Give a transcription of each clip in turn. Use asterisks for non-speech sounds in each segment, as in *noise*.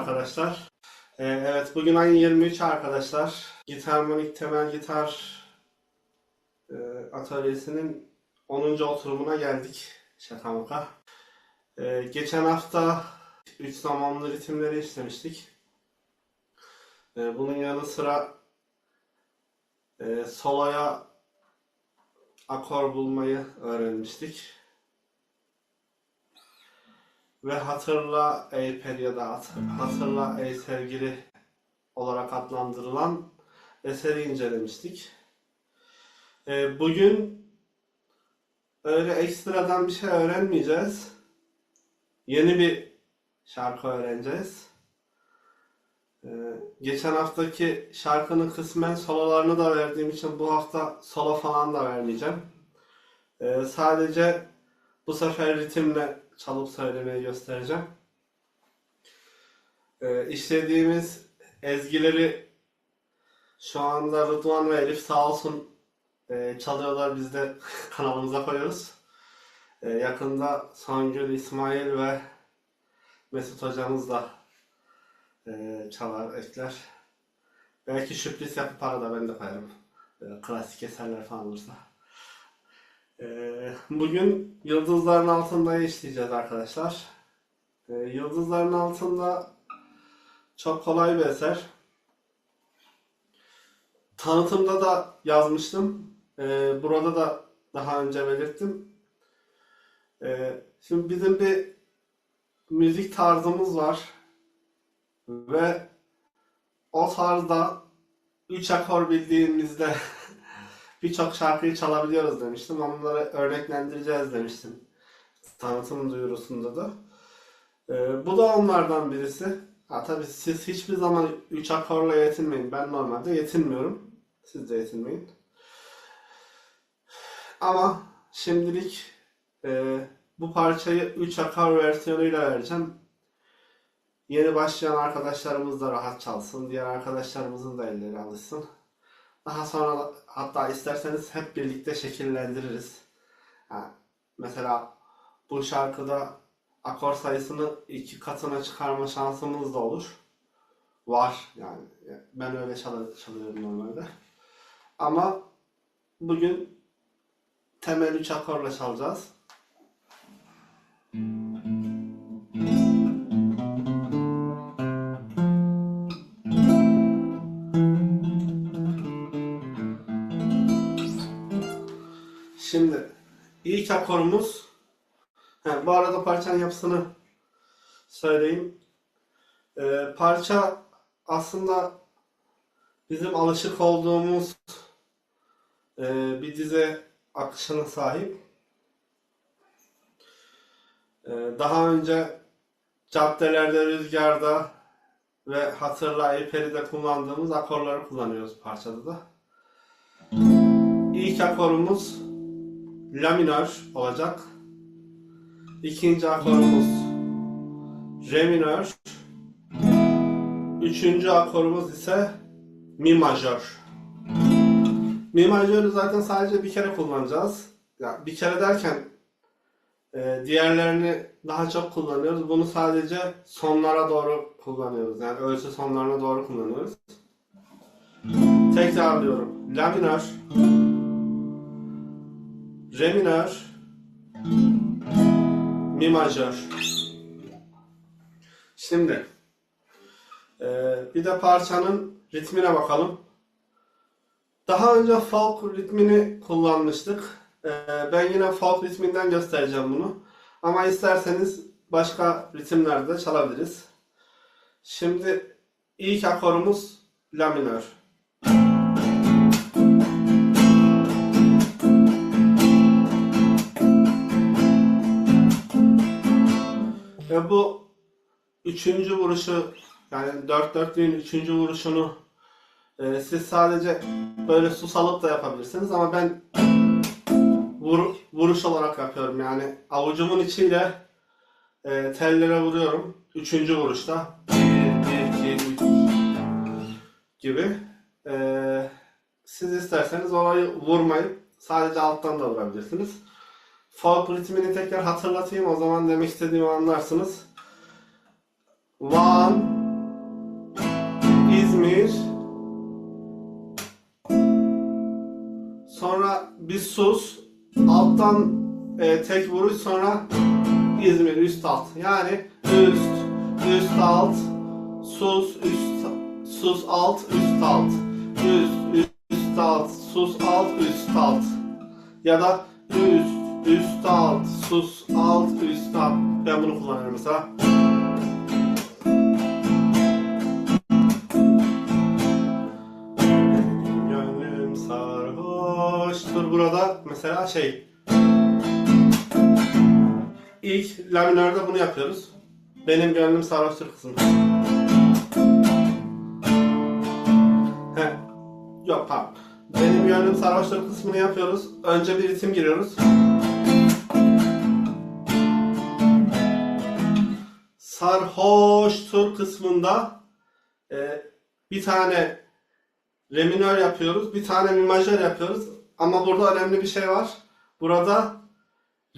Arkadaşlar. Ee, evet bugün ayın 23 arkadaşlar. Gitarmanik Temel Gitar e, Atölyesi'nin 10. oturumuna geldik. Şaka maka. Ee, geçen hafta 3 zamanlı ritimleri işlemiştik. Ee, bunun yanı sıra e, soloya akor bulmayı öğrenmiştik. Ve Hatırla Ey Per ya Hatırla Ey Sevgili olarak adlandırılan eseri incelemiştik. Ee, bugün öyle ekstradan bir şey öğrenmeyeceğiz. Yeni bir şarkı öğreneceğiz. Ee, geçen haftaki şarkının kısmen sololarını da verdiğim için bu hafta solo falan da vermeyeceğim. Ee, sadece bu sefer ritimle çalıp söylemeyi göstereceğim. Ee, işlediğimiz ezgileri şu anda Rıdvan ve Elif sağ olsun e, çalıyorlar. Biz de *laughs* kanalımıza koyuyoruz. Ee, yakında Songül, İsmail ve Mesut hocamız da e, çalar, ekler. Belki sürpriz yapıp arada ben de koyarım. E, klasik eserler falan olursa. Ee, Bugün Yıldızların Altında işleyeceğiz arkadaşlar. Ee, Yıldızların Altında çok kolay bir eser. Tanıtımda da yazmıştım. Ee, Burada da daha önce belirttim. Şimdi bizim bir müzik tarzımız var. Ve o tarzda 3 akor bildiğimizde *laughs* birçok şarkıyı çalabiliyoruz demiştim. Onları örneklendireceğiz demiştim. Tanıtım duyurusunda da. Ee, bu da onlardan birisi. Ha tabii siz hiçbir zaman 3 akorla yetinmeyin. Ben normalde yetinmiyorum. Siz de yetinmeyin. Ama şimdilik e, bu parçayı 3 akor versiyonuyla vereceğim. Yeni başlayan arkadaşlarımız da rahat çalsın. Diğer arkadaşlarımızın da elleri alışsın. Daha sonra hatta isterseniz hep birlikte şekillendiririz. Ha, mesela bu şarkıda akor sayısını iki katına çıkarma şansımız da olur. Var yani. Ben öyle çal- çalıyorum normalde. Ama bugün temel 3 akorla çalacağız. Şimdi ilk akorumuz ha, bu arada parçanın yapısını söyleyeyim. Ee, parça aslında bizim alışık olduğumuz e, bir dize akışına sahip. Ee, daha önce caddelerde, rüzgarda ve hatırla Eyperi'de kullandığımız akorları kullanıyoruz parçada da. İlk akorumuz La minör olacak. İkinci akorumuz Re minör. Üçüncü akorumuz ise Mi majör. Mi majörü zaten sadece bir kere kullanacağız. Ya bir kere derken e, diğerlerini daha çok kullanıyoruz. Bunu sadece sonlara doğru kullanıyoruz. Yani ölçü sonlarına doğru kullanıyoruz. Tekrarlıyorum. La minör. Re minör, Mi majör. Şimdi eee, bir de parçanın ritmine bakalım. Daha önce folk ritmini kullanmıştık. Eee, ben yine folk ritminden göstereceğim bunu. Ama isterseniz başka ritimlerde de çalabiliriz. Şimdi ilk akorumuz La minör. Ve bu üçüncü vuruşu yani dört dörtlüğün üçüncü vuruşunu e, siz sadece böyle sus alıp da yapabilirsiniz ama ben vur, vuruş olarak yapıyorum. Yani avucumun içiyle e, tellere vuruyorum üçüncü vuruşta. Gibi. E, siz isterseniz orayı vurmayıp sadece alttan da vurabilirsiniz. Folk ritmini tekrar hatırlatayım o zaman demek istediğimi anlarsınız. Van, İzmir, sonra bir sus, alttan e, tek vuruş sonra İzmir üst alt. Yani üst, üst alt, sus, üst, sus alt, üst alt. Üst, üst alt, sus alt, üst alt. Ya da üst, üst alt, sus alt, üst alt. Ben bunu kullanıyorum mesela. Gönlüm sarhoştur. Burada mesela şey İlk la minörde bunu yapıyoruz. Benim gönlüm sarhoştur kısmı. He. Yok pardon. Benim gönlüm sarhoştur kısmını yapıyoruz. Önce bir ritim giriyoruz. Sarhoştur kısmında e, bir tane re minör yapıyoruz. Bir tane mi majör yapıyoruz. Ama burada önemli bir şey var. Burada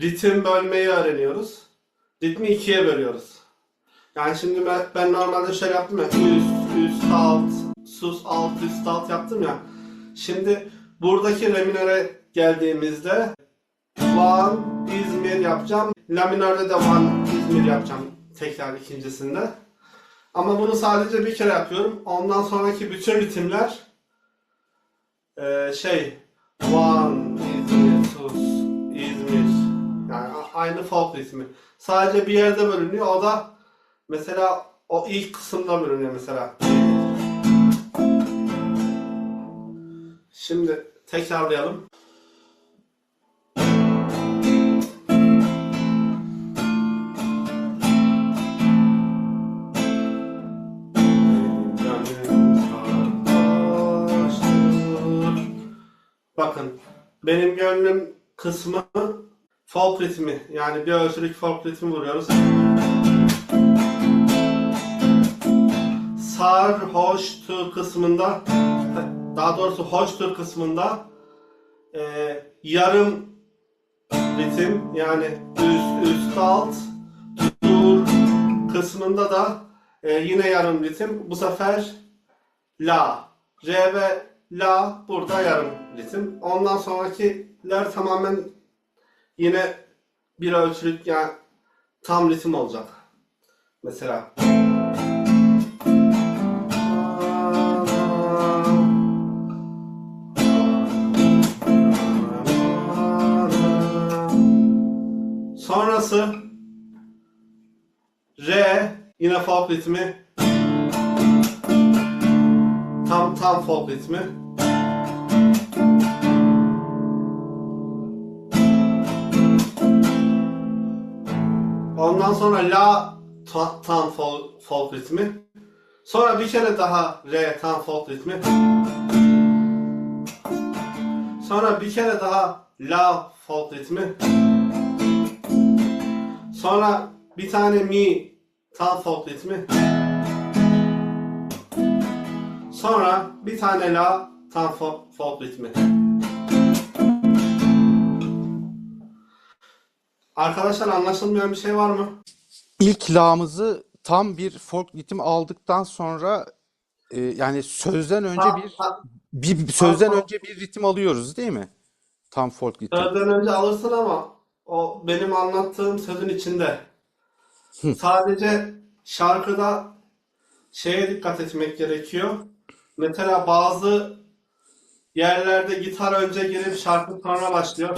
ritim bölmeyi öğreniyoruz. Ritmi ikiye bölüyoruz. Yani şimdi ben, ben normalde şöyle yaptım ya. Üst, üst, alt, sus, alt, üst, alt yaptım ya. Şimdi buradaki re minöre geldiğimizde Van, İzmir yapacağım. La minörde de Van, İzmir yapacağım tekrar ikincisinde. Ama bunu sadece bir kere yapıyorum. Ondan sonraki bütün ritimler eee, şey Van, İzmir, sus, İzmir. Yani aynı folk ritmi. Sadece bir yerde bölünüyor. O da mesela o ilk kısımda bölünüyor mesela. Şimdi tekrarlayalım. Bakın benim gönlüm kısmı folk ritmi yani bir ölçülük folk ritmi vuruyoruz. Sarhoştur kısmında daha doğrusu hoştur kısmında e, yarım ritim yani üst üst alt dur kısmında da e, yine yarım ritim. Bu sefer la re ve la burada yarım ritim. Ondan sonrakiler tamamen yine bir ölçülük yani tam ritim olacak. Mesela Sonrası re yine folk ritmi tam tam folk ritmi Ondan sonra la ta- tam folk, folk ritmi. Sonra bir kere daha re tam folk ritmi. Sonra bir kere daha la folk ritmi. Sonra bir tane mi tam folk ritmi. Sonra bir tane la tam folk ritmi. Arkadaşlar anlaşılmayan bir şey var mı? İlk la'mızı tam bir folk ritim aldıktan sonra e, yani sözden önce Ha- bir ha- bir bir- sözden Tam- önce bir ritim alıyoruz değil mi? Tam folk ritim. Sözden önce alırsın ama o benim anlattığım sözün içinde. Hı. Sadece şarkıda şeye dikkat etmek gerekiyor. Mesela bazı yerlerde gitar önce girip şarkı sonra başlıyor.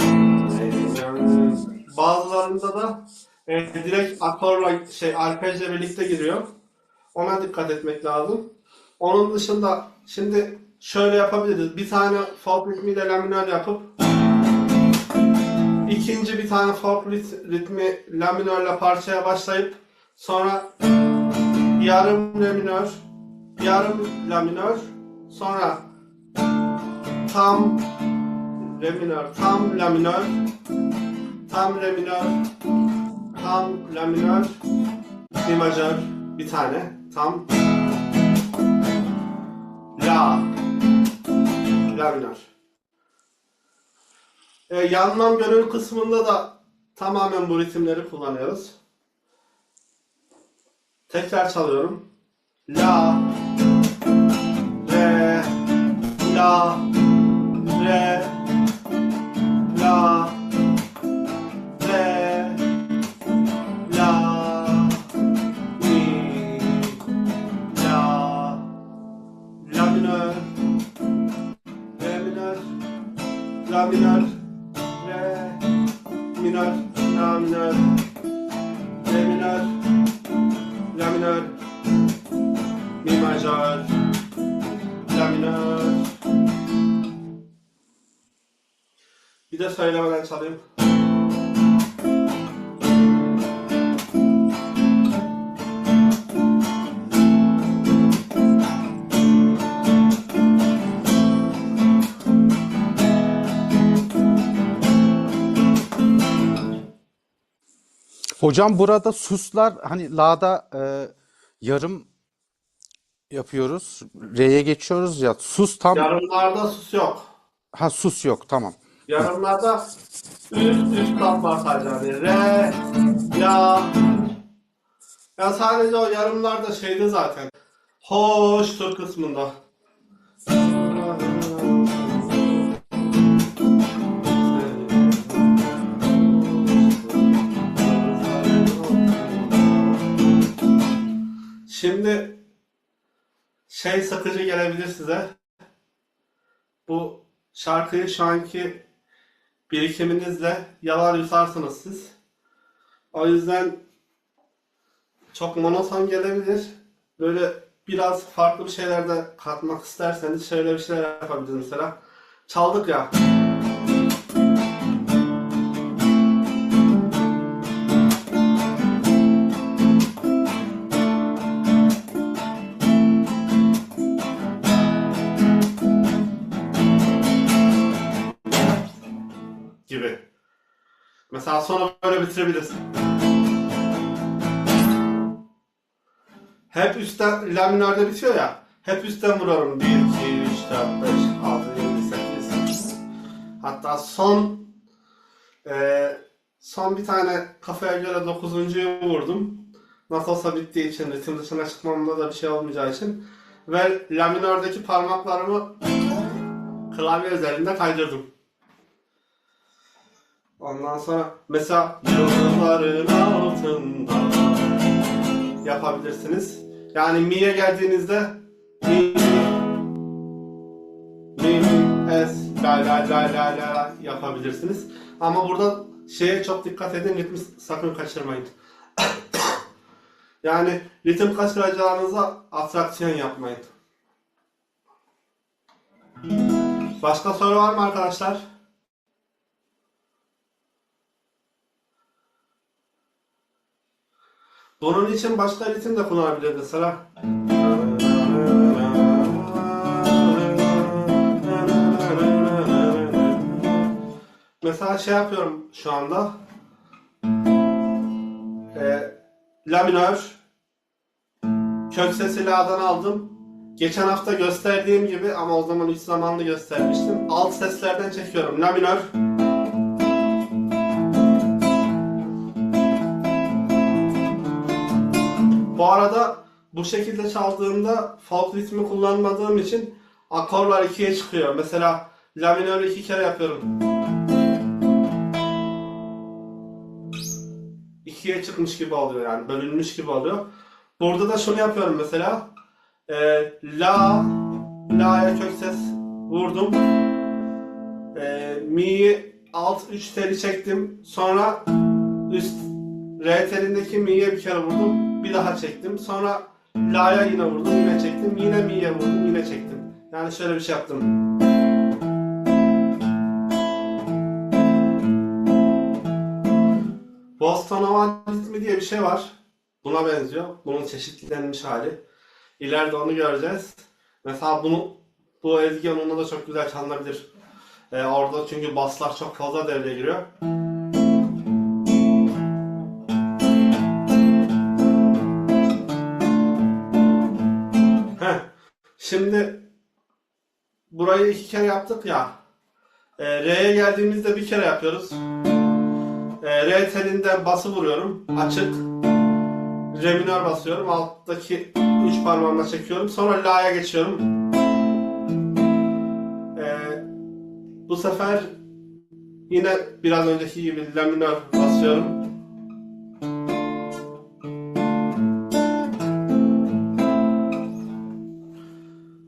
Bazılarında da e, direkt akorla şey arpejle birlikte giriyor. Ona dikkat etmek lazım. Onun dışında şimdi şöyle yapabiliriz. Bir tane folk ritmiyle la minör yapıp ikinci bir tane folk rit- ritmi la minörle parçaya başlayıp sonra yarım re minör, yarım la minör, sonra tam re minör, tam la minör, tam re minör, tam la minör, mi majör, bir tane, tam la, la minör. E, yanmam gönül kısmında da tamamen bu ritimleri kullanıyoruz. Tekrar çalıyorum. La, re, la, re, la minör, re minör, la minör, re minör, la minör, mi majör, la minör. Bir de söylemeden çalayım. Hocam burada suslar hani la'da e, yarım yapıyoruz. Re'ye geçiyoruz ya. Sus tam Yarımlarda sus yok. ha sus yok tamam. Yarımlarda üst üst kat var sadece. Hani re, ya. Ya sadece o yarımlarda şeydi zaten. Hoştur kısmında. Şimdi şey sıkıcı gelebilir size. Bu şarkıyı şu anki birikiminizle yalar yusarsınız siz. O yüzden çok monoton gelebilir. Böyle biraz farklı bir şeyler de katmak isterseniz şöyle bir şeyler yapabiliriz mesela. Çaldık ya. Mesela sonra böyle bitirebilirsin. Hep üstten, la minörde bitiyor ya. Hep üstten vuruyorum. 1, 2, 3, 4, 5, 6, 7, 8. Hatta son e, son bir tane kafaya göre 9.'yu vurdum. Nasıl olsa bittiği için, ritim dışına çıkmamda da bir şey olmayacağı için. Ve la minördeki parmaklarımı klavye üzerinde kaydırdım. Ondan sonra mesela yıldızların altında yapabilirsiniz. Yani mi'ye geldiğinizde mi, mi, es, la la la la la yapabilirsiniz. Ama burada şeye çok dikkat edin, ritmi sakın kaçırmayın. *coughs* yani ritim kaçıracağınıza atraksiyon yapmayın. Başka soru var mı arkadaşlar? Bunun için başka ritim de kullanabiliriz mesela. Mesela şey yapıyorum şu anda. Ee, la minör. Kök sesi la'dan aldım. Geçen hafta gösterdiğim gibi ama o zaman üç zamanlı göstermiştim. Alt seslerden çekiyorum. La minör. Arada bu şekilde çaldığımda folk ritmi kullanmadığım için akorlar ikiye çıkıyor. Mesela la minörü iki kere yapıyorum. İkiye çıkmış gibi oluyor yani bölünmüş gibi oluyor. Burada da şunu yapıyorum mesela. Ee, la, la'ya kök ses vurdum. Ee, mi'yi alt üç teli çektim. Sonra üst re telindeki mi'ye bir kere vurdum. Bir daha çektim. Sonra la'ya yine vurdum. Yine çektim. Yine mi'ye vurdum. Yine çektim. Yani şöyle bir şey yaptım. Bostonova ritmi diye bir şey var. Buna benziyor. Bunun çeşitlenmiş hali. İleride onu göreceğiz. Mesela bunu bu ezgi onunla da çok güzel çalınabilir. Ee, orada çünkü baslar çok fazla devreye giriyor. Şimdi burayı iki kere yaptık ya. Ee, Re'ye geldiğimizde bir kere yapıyoruz. Ee, R telinden bası vuruyorum. Açık. re minör basıyorum. Alttaki üç parmağımla çekiyorum. Sonra la'ya geçiyorum. Ee, bu sefer yine biraz önceki gibi la minör basıyorum.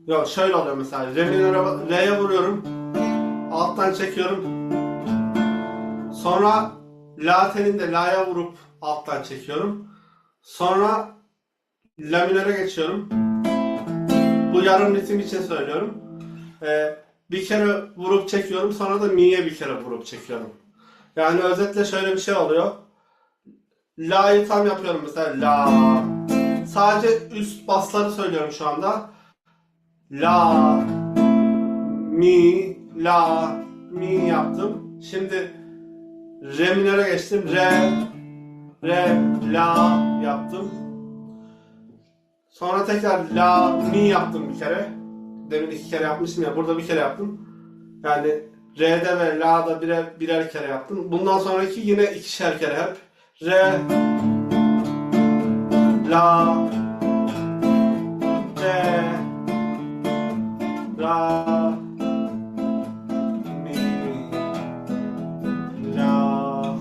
Yok şöyle oluyor mesela. Re minöre, re'ye vuruyorum. Alttan çekiyorum. Sonra la telinde la'ya vurup alttan çekiyorum. Sonra la minöre geçiyorum. Bu yarım ritim için söylüyorum. Ee, bir kere vurup çekiyorum. Sonra da mi'ye bir kere vurup çekiyorum. Yani özetle şöyle bir şey oluyor. La'yı tam yapıyorum mesela la. Sadece üst basları söylüyorum şu anda. La, mi, la, mi yaptım. Şimdi re minöre geçtim. Re, re, la yaptım. Sonra tekrar la, mi yaptım bir kere. Demin iki kere yapmıştım ya. Burada bir kere yaptım. Yani re'de ve la'da birer, birer kere yaptım. Bundan sonraki yine ikişer kere hep. Re, la, La Mi La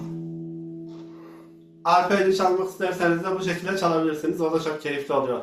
Arpejli çalmak isterseniz de bu şekilde çalabilirsiniz. O da çok keyifli oluyor.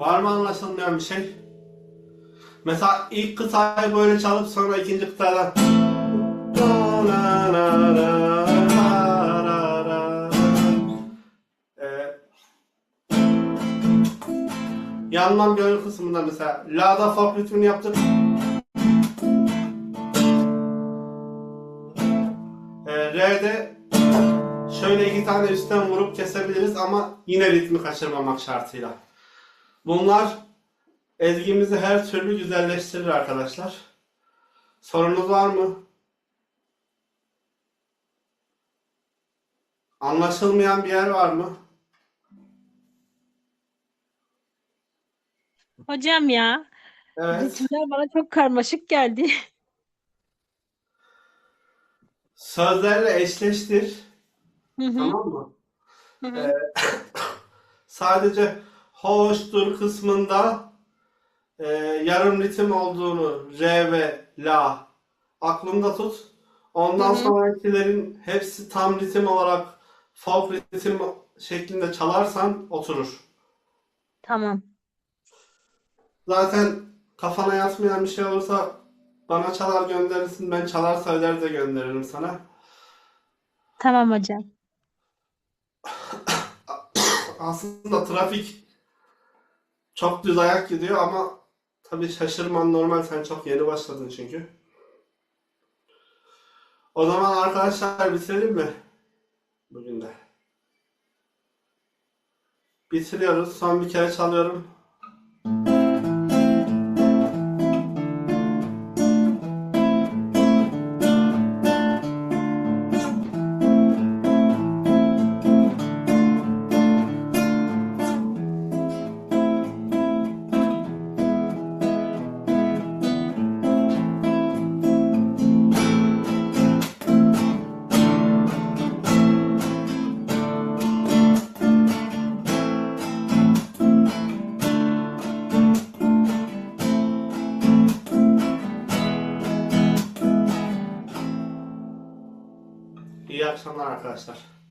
Var mı anlaşılmayan bir şey? Mesela ilk kıtayı böyle çalıp sonra ikinci kıtadan Ee, Yanmam gönül kısmında mesela La'da folk ritmini yaptık. Ee, Re'de şöyle iki tane üstten vurup kesebiliriz ama yine ritmi kaçırmamak şartıyla. Bunlar ezgimizi her türlü güzelleştirir arkadaşlar. Sorunuz var mı? Anlaşılmayan bir yer var mı? Hocam ya, Evet. ritimler bana çok karmaşık geldi. Sözlerle eşleştir. Hı hı, Tamam mı? hı hı. Ee, *coughs* sadece hoştur kısmında e, yarım ritim olduğunu re ve la aklında tut. Ondan Hı hı. sonrakilerin hepsi tam ritim olarak folk ritim şeklinde çalarsan oturur. Tamam. Zaten kafana yatmayan bir şey olursa bana çalar gönderirsin. Ben çalar söyler de gönderirim sana. Tamam hocam. *coughs* Aslında trafik çok düz ayak gidiyor ama tabii şaşırman normal. Sen çok yeni başladın çünkü. O zaman arkadaşlar bitirelim mi? Bugün de. Bitiriyoruz. Son bir kere çalıyorum. Akşamlar arkadaşlar.